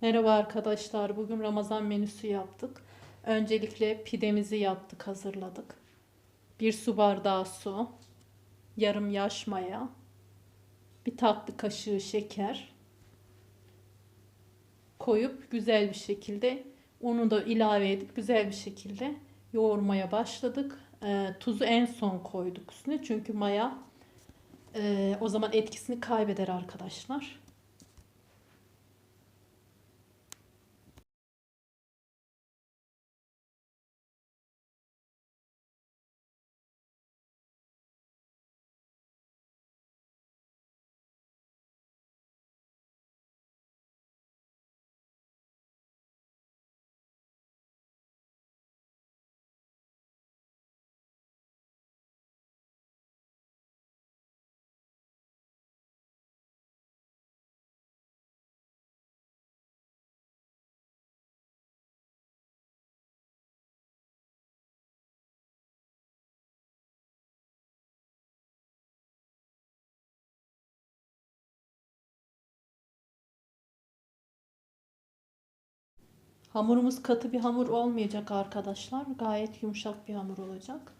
Merhaba arkadaşlar. Bugün Ramazan menüsü yaptık. Öncelikle pidemizi yaptık, hazırladık. Bir su bardağı su, yarım yaş maya, bir tatlı kaşığı şeker koyup güzel bir şekilde unu da ilave edip güzel bir şekilde yoğurmaya başladık. Ee, tuzu en son koyduk üstüne çünkü maya e, o zaman etkisini kaybeder arkadaşlar. Hamurumuz katı bir hamur olmayacak arkadaşlar. Gayet yumuşak bir hamur olacak.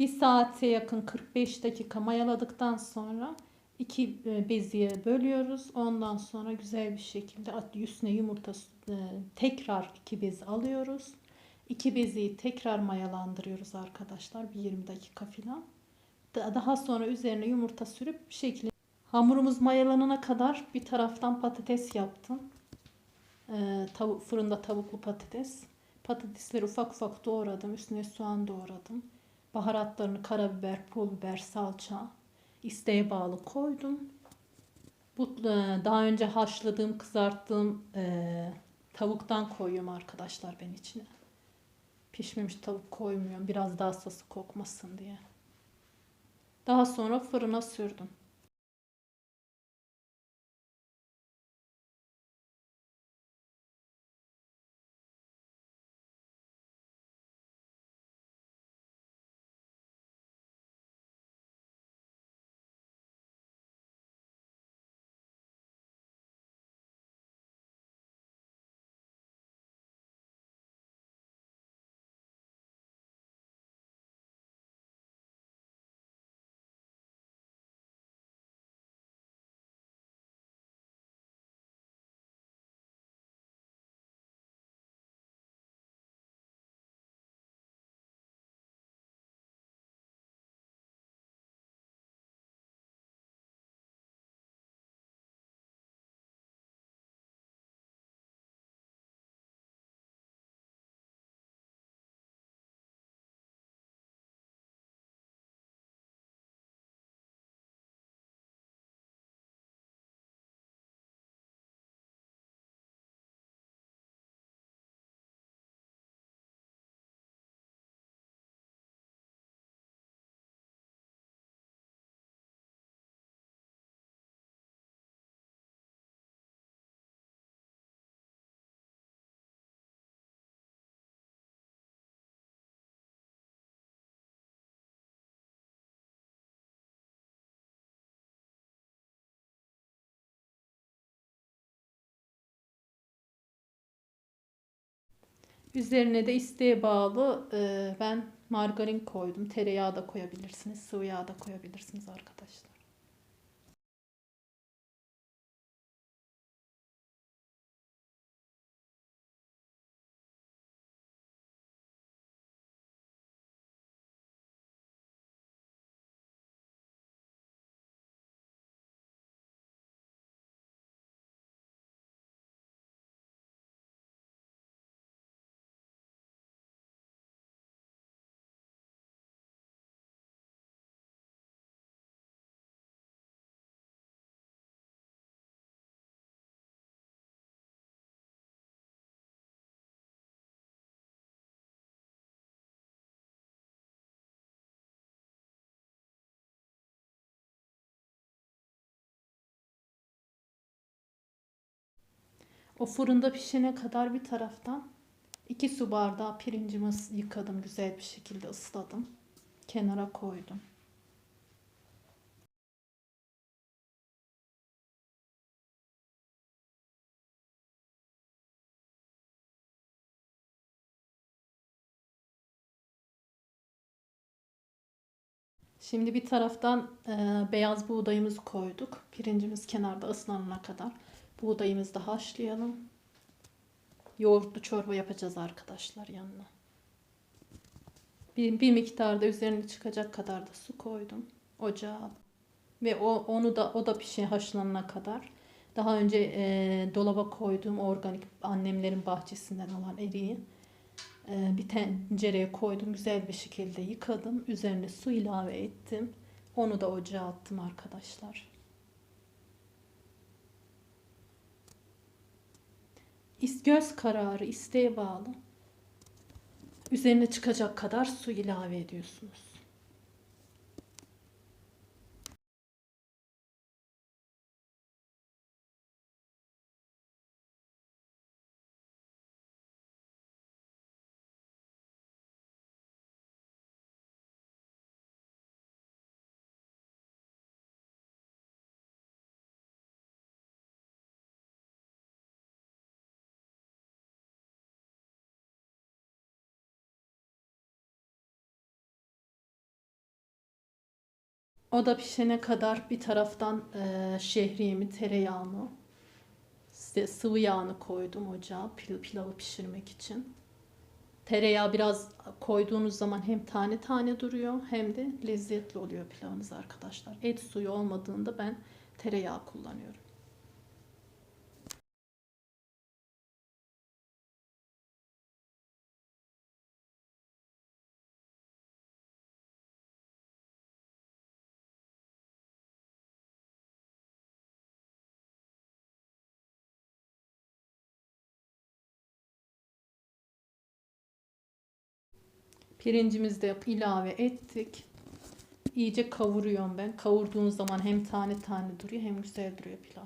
Bir saate yakın 45 dakika mayaladıktan sonra iki e, beziye bölüyoruz. Ondan sonra güzel bir şekilde üstüne yumurta e, tekrar iki bez alıyoruz. İki beziyi tekrar mayalandırıyoruz arkadaşlar. Bir 20 dakika falan. Daha sonra üzerine yumurta sürüp bir şekilde hamurumuz mayalanana kadar bir taraftan patates yaptım. Tavuk, fırında tavuklu patates. Patatesleri ufak ufak doğradım. Üstüne soğan doğradım. Baharatlarını karabiber, pul biber, salça isteğe bağlı koydum. Bu e, daha önce haşladığım, kızarttığım e, tavuktan koyuyorum arkadaşlar ben içine. Pişmemiş tavuk koymuyorum. Biraz daha sası kokmasın diye. Daha sonra fırına sürdüm. Üzerine de isteğe bağlı e, ben margarin koydum. Tereyağı da koyabilirsiniz. Sıvı yağ da koyabilirsiniz arkadaşlar. O fırında pişene kadar bir taraftan 2 su bardağı pirincimi yıkadım. Güzel bir şekilde ısladım. Kenara koydum. Şimdi bir taraftan e, beyaz buğdayımızı koyduk. Pirincimiz kenarda ıslanana kadar. Buğdayımızı da haşlayalım. Yoğurtlu çorba yapacağız arkadaşlar yanına. Bir, bir miktarda üzerine çıkacak kadar da su koydum ocağa. Ve o onu da o da pişe haşlanana kadar. Daha önce e, dolaba koyduğum organik annemlerin bahçesinden olan eriği e, bir tencereye koydum. Güzel bir şekilde yıkadım. Üzerine su ilave ettim. Onu da ocağa attım arkadaşlar. Göz kararı isteğe bağlı. Üzerine çıkacak kadar su ilave ediyorsunuz. O da pişene kadar bir taraftan e, şehriyemi, tereyağını, sıvı yağını koydum ocağa pil, pilavı pişirmek için. Tereyağı biraz koyduğunuz zaman hem tane tane duruyor hem de lezzetli oluyor pilavınız arkadaşlar. Et suyu olmadığında ben tereyağı kullanıyorum. Pirincimizi de ilave ettik. İyice kavuruyorum ben. Kavurduğunuz zaman hem tane tane duruyor hem güzel duruyor pilav.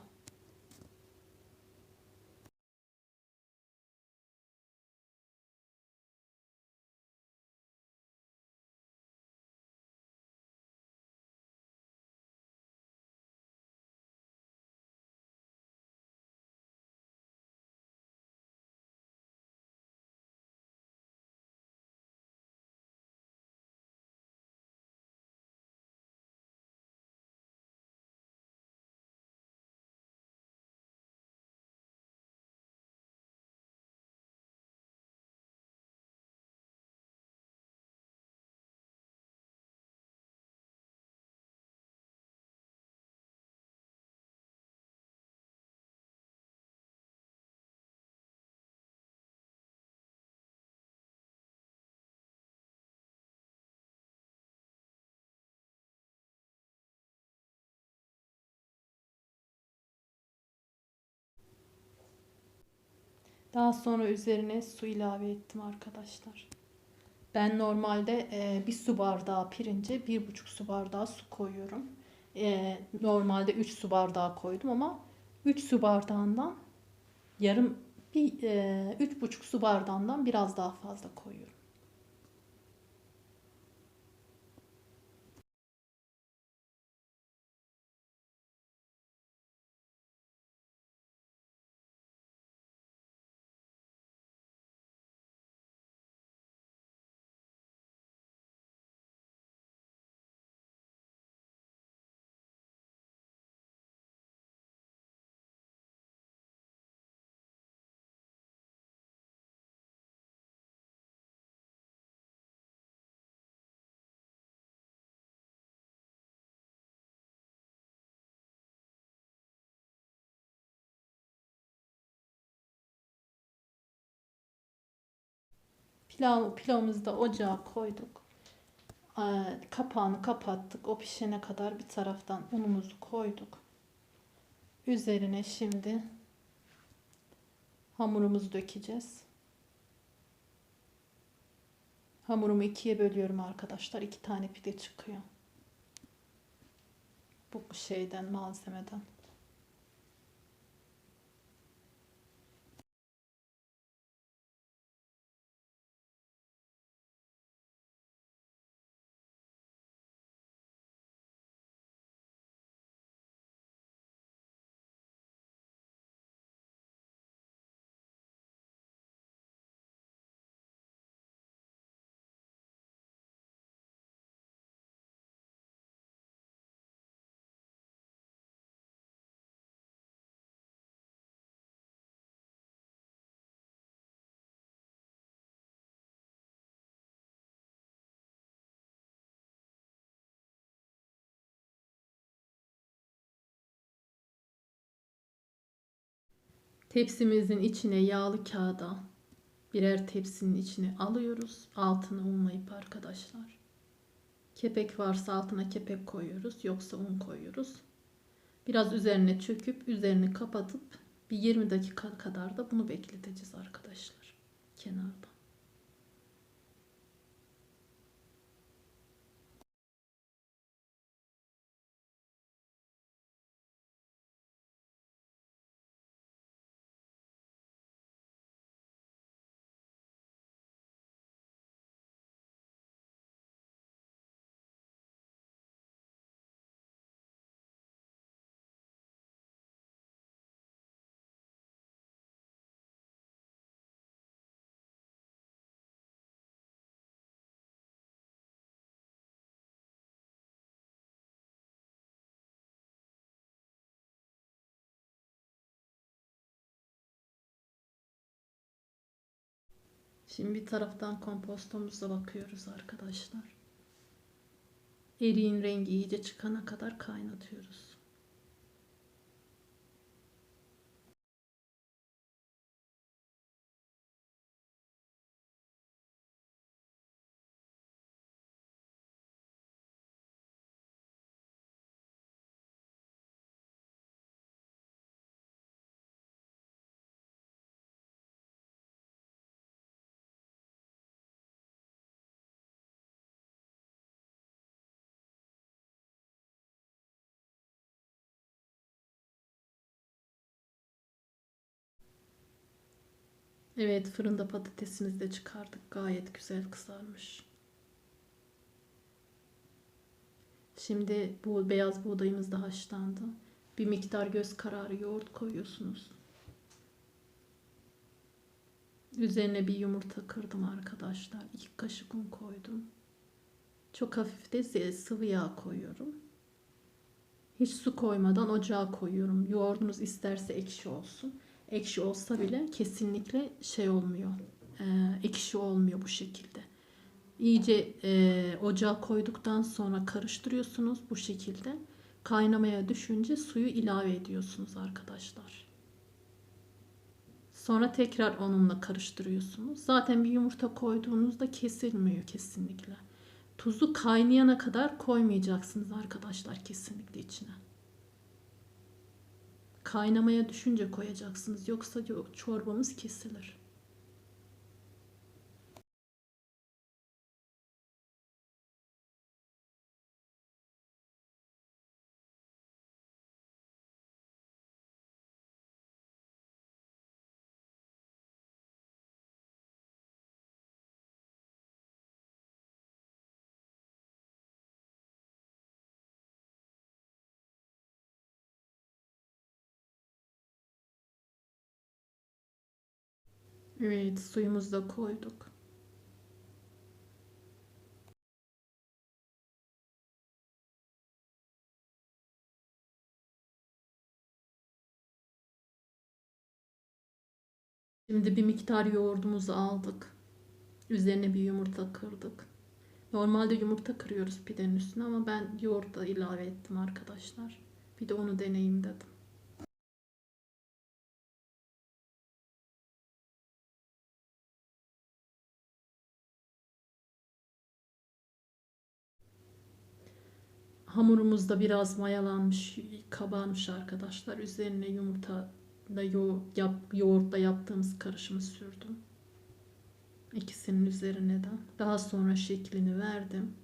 Daha sonra üzerine su ilave ettim arkadaşlar. Ben normalde e, bir su bardağı pirince bir buçuk su bardağı su koyuyorum. E, normalde 3 su bardağı koydum ama 3 su bardağından yarım bir e, üç buçuk su bardağından biraz daha fazla koyuyorum. Pilav, pilavımızı da ocağa koyduk. Ee, Kapağını kapattık. O pişene kadar bir taraftan unumuzu koyduk. Üzerine şimdi hamurumuzu dökeceğiz. Hamurumu ikiye bölüyorum arkadaşlar. İki tane pide çıkıyor. Bu şeyden malzemeden. Tepsimizin içine yağlı kağıda birer tepsinin içine alıyoruz. Altını unlayıp arkadaşlar. Kepek varsa altına kepek koyuyoruz. Yoksa un koyuyoruz. Biraz üzerine çöküp üzerini kapatıp bir 20 dakika kadar da bunu bekleteceğiz arkadaşlar. Kenarda. Şimdi bir taraftan kompostumuza bakıyoruz arkadaşlar. Eriğin rengi iyice çıkana kadar kaynatıyoruz. Evet fırında patatesimizi de çıkardık. Gayet güzel kızarmış. Şimdi bu beyaz buğdayımız da haşlandı. Bir miktar göz kararı yoğurt koyuyorsunuz. Üzerine bir yumurta kırdım arkadaşlar. İki kaşık un koydum. Çok hafif de sıvı yağ koyuyorum. Hiç su koymadan ocağa koyuyorum. Yoğurdunuz isterse ekşi olsun ekşi olsa bile kesinlikle şey olmuyor. E, ekşi olmuyor bu şekilde. İyice e, ocağa koyduktan sonra karıştırıyorsunuz bu şekilde. Kaynamaya düşünce suyu ilave ediyorsunuz arkadaşlar. Sonra tekrar onunla karıştırıyorsunuz. Zaten bir yumurta koyduğunuzda kesilmiyor kesinlikle. Tuzu kaynayana kadar koymayacaksınız arkadaşlar kesinlikle içine kaynamaya düşünce koyacaksınız. Yoksa çorbamız kesilir. Evet suyumuzu da koyduk. Şimdi bir miktar yoğurdumuzu aldık. Üzerine bir yumurta kırdık. Normalde yumurta kırıyoruz pidenin üstüne ama ben yoğurt da ilave ettim arkadaşlar. Bir de onu deneyeyim dedim. Hamurumuz da biraz mayalanmış, kabarmış arkadaşlar. Üzerine yumurta da yo yap, yoğurtla yaptığımız karışımı sürdüm. İkisinin üzerine de. Daha sonra şeklini verdim.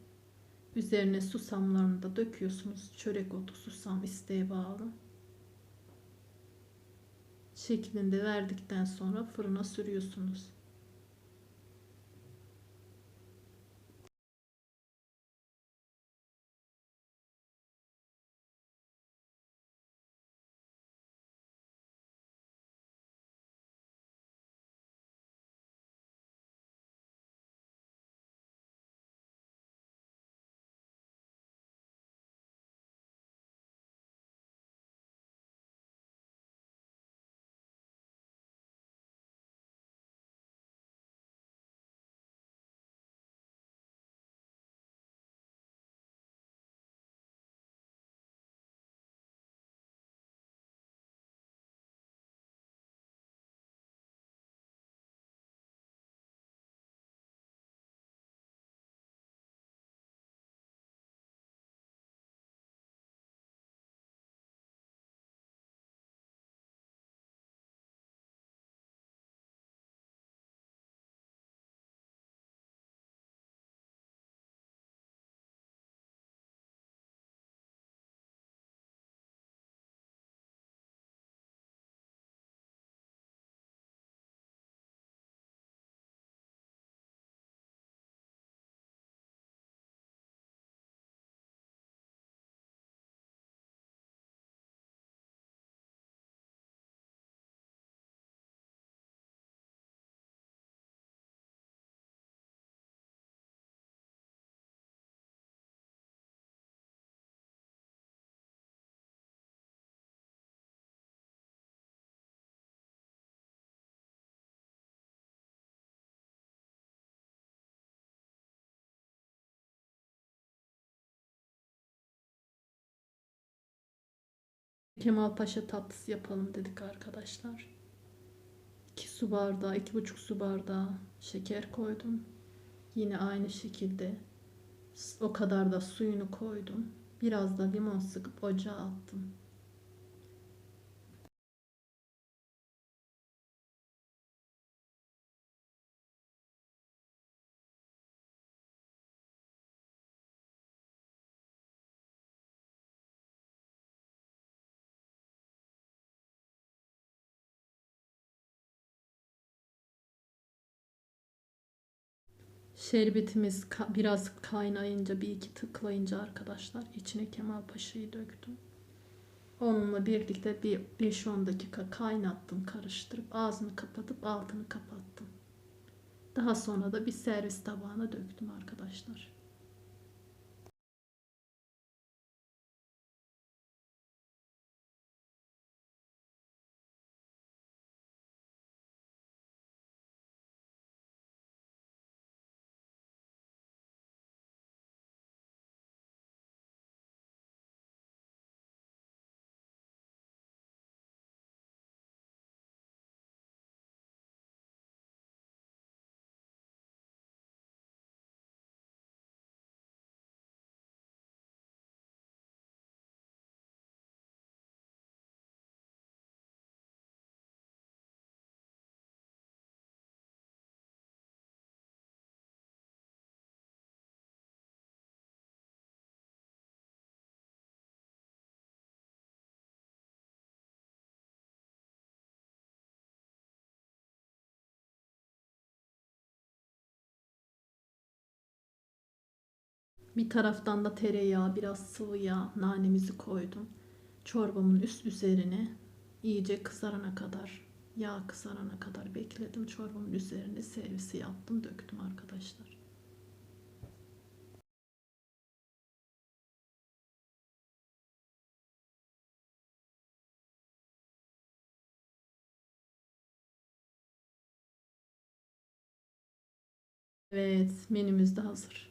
Üzerine susamlarını da döküyorsunuz. Çörek otu, susam isteğe bağlı. Şeklinde verdikten sonra fırına sürüyorsunuz. Kemal Paşa tatlısı yapalım dedik arkadaşlar. 2 su bardağı, 2,5 su bardağı şeker koydum. Yine aynı şekilde o kadar da suyunu koydum. Biraz da limon sıkıp ocağa attım. Şerbetimiz ka- biraz kaynayınca bir iki tıklayınca arkadaşlar içine Kemal Paşa'yı döktüm. Onunla birlikte bir 5-10 dakika kaynattım karıştırıp ağzını kapatıp altını kapattım. Daha sonra da bir servis tabağına döktüm arkadaşlar. Bir taraftan da tereyağı, biraz sıvı yağ, nanemizi koydum. Çorbamın üst üzerine iyice kızarana kadar, yağ kızarana kadar bekledim. Çorbamın üzerine servisi yaptım, döktüm arkadaşlar. Evet, menümüz de hazır.